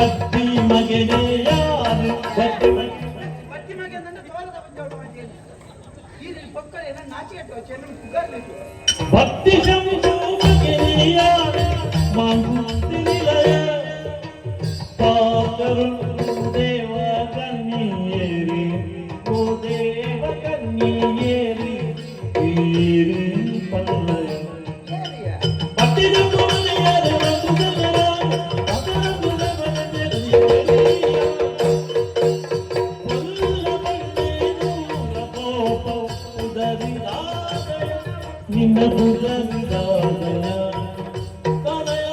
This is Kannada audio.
ಕತ್ತಿ ಮಗನೇ ಯಾರು ಭಕ್ತಿ ಶಮಿಸು ಗುಲವಿರಾಗಯ ನಿನ್ನ ಗುಲವಿರಾಗಯ ಕದಯ